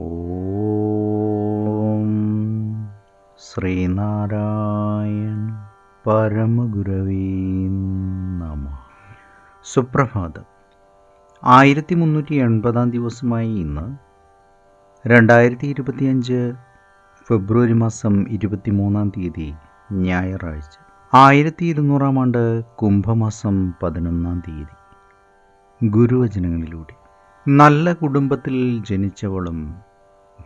ഓം ശ്രീനാരായൺ പരമഗുരവീ നമ. സുപ്രഭാതം. ആയിരത്തി മുന്നൂറ്റി എൺപതാം ദിവസമായി ഇന്ന് രണ്ടായിരത്തി ഇരുപത്തിയഞ്ച് ഫെബ്രുവരി മാസം ഇരുപത്തിമൂന്നാം തീയതി ഞായറാഴ്ച ആയിരത്തി ഇരുന്നൂറാം ആണ്ട് കുംഭമാസം പതിനൊന്നാം തീയതി. ഗുരുവചനങ്ങളിലൂടെ നല്ല കുടുംബത്തിൽ ജനിച്ചവളും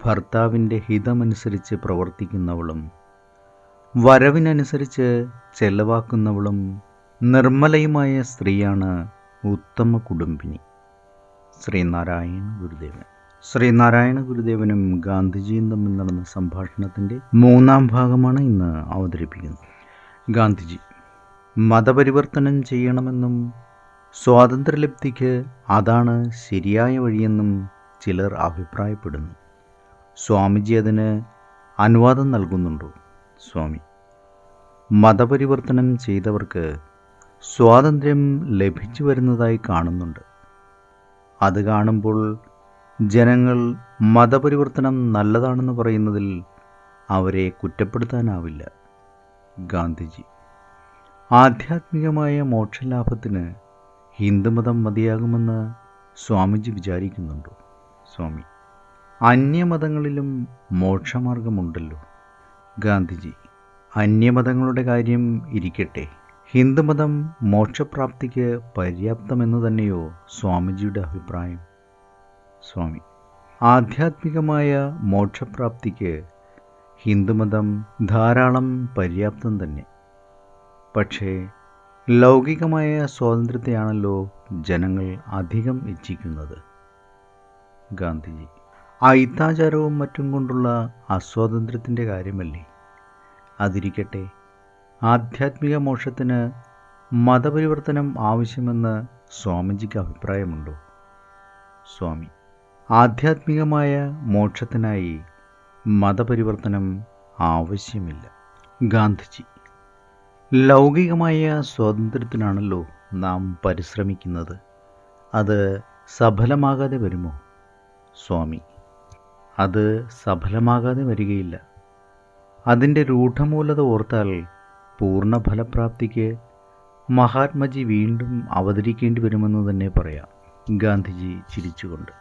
ഭർത്താവിന്റെ ഹിതമനുസരിച്ച് പ്രവർത്തിക്കുന്നവളും വരവിനനുസരിച്ച് ചെലവാക്കുന്നവളും നിർമ്മലയുമായ സ്ത്രീയാണ് ഉത്തമ കുടുംബിനി. ശ്രീനാരായണ ഗുരുദേവൻ. ശ്രീനാരായണ ഗുരുദേവനും ഗാന്ധിജിയും തമ്മിൽ നടന്ന സംഭാഷണത്തിന്റെ മൂന്നാം ഭാഗമാണ് ഇന്ന് അവതരിപ്പിക്കുന്നത്. ഗാന്ധിജി മതപരിവർത്തനം ചെയ്യണമെന്നും സ്വാതന്ത്ര്യലബ്ധിക്ക് അതാണ് ശരിയായ വഴിയെന്നും ചിലർ അഭിപ്രായപ്പെടുന്നു. സ്വാമിജി അതിന് അനുവാദം നൽകുന്നുണ്ടോ? സ്വാമി മതപരിവർത്തനം ചെയ്തവർക്ക് സ്വാതന്ത്ര്യം ലഭിച്ചു വരുന്നതായി കാണുന്നുണ്ട്. അത് കാണുമ്പോൾ ജനങ്ങൾ മതപരിവർത്തനം നല്ലതാണെന്ന് പറയുന്നതിൽ അവരെ കുറ്റപ്പെടുത്താനാവില്ല. ഗാന്ധിജി ആധ്യാത്മികമായ മോക്ഷലാഭത്തിന് ഹിന്ദുമതം മതിയാകുമെന്ന് സ്വാമിജി വിചാരിക്കുന്നുണ്ടോ? സ്വാമി അന്യമതങ്ങളിലും മോക്ഷമാർഗമുണ്ടല്ലോ. ഗാന്ധിജി അന്യമതങ്ങളുടെ കാര്യം ഇരിക്കട്ടെ. ഹിന്ദുമതം മോക്ഷപ്രാപ്തിക്ക് പര്യാപ്തമെന്ന് തന്നെയോ സ്വാമിജിയുടെ അഭിപ്രായം? സ്വാമി ആധ്യാത്മികമായ മോക്ഷപ്രാപ്തിക്ക് ഹിന്ദുമതം ധാരാളം പര്യാപ്തം തന്നെ. പക്ഷേ ലൗകികമായ സ്വാതന്ത്ര്യത്തെയാണല്ലോ ജനങ്ങൾ അധികം ഇച്ഛിക്കുന്നത്. ഗാന്ധിജി അയിത്താചാരവും മറ്റും കൊണ്ടുള്ള അസ്വാതന്ത്ര്യത്തിന്റെ കാര്യമല്ലേ? അതിരിക്കട്ടെ ആധ്യാത്മിക മോക്ഷത്തിന് മതപരിവർത്തനം ആവശ്യമെന്ന് സ്വാമിജിക്ക് അഭിപ്രായമുണ്ടോ? സ്വാമി ആധ്യാത്മികമായ മോക്ഷത്തിനായി മതപരിവർത്തനം ആവശ്യമില്ല. ഗാന്ധിജി ലൗകികമായ സ്വാതന്ത്ര്യത്തിനാണല്ലോ നാം പരിശ്രമിക്കുന്നത്. അത് സഫലമാകാതെ വരുമോ? സ്വാമി അത് സഫലമാകാതെ വരികയില്ല. അതിന്റെ രൂഢമൂലത ഓർത്താൽ പൂർണ ഫലപ്രാപ്തിക്ക് മഹാത്മജി വീണ്ടും അവതരിക്കേണ്ടി വരുമെന്ന് തന്നെ പറയാം. ഗാന്ധിജി ചിരിച്ചുകൊണ്ട്.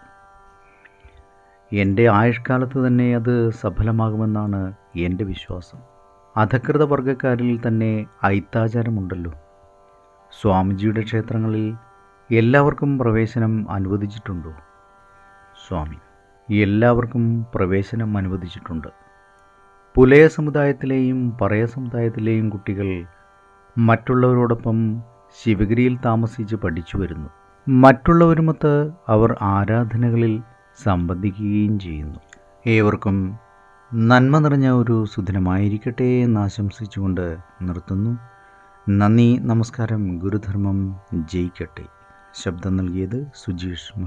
എന്റെ ആയുഷ്കാലത്ത് തന്നെ അത് സഫലമാകുമെന്നാണ് എന്റെ വിശ്വാസം. അധകൃത വർഗക്കാരിൽ തന്നെ ഐത്താചാരമുണ്ടല്ലോ സ്വാമിജിയുടെ ക്ഷേത്രങ്ങളിൽ എല്ലാവർക്കും പ്രവേശനം അനുവദിച്ചിട്ടുണ്ടോ? സ്വാമി. എല്ലാവർക്കും പ്രവേശനം അനുവദിച്ചിട്ടുണ്ട്. പുലയ സമുദായത്തിലെയും പറയ സമുദായത്തിലെയും കുട്ടികൾ മറ്റുള്ളവരോടൊപ്പം ശിവഗിരിയിൽ താമസിച്ച് പഠിച്ചു വരുന്നു. മറ്റുള്ളവരുമൊത്ത് അവർ ആരാധനകളിൽ സംബന്ധിക്കുകയും ചെയ്യുന്നു. ഏവർക്കും നന്മ നിറഞ്ഞ ഒരു സുദിനമായിരിക്കട്ടെ എന്ന് ആശംസിച്ചുകൊണ്ട് നിർത്തുന്നു. നന്ദി നമസ്കാരം ഗുരുധർമ്മം ജയിക്കട്ടെ. ശബ്ദം നൽകിയത് സുജീഷ്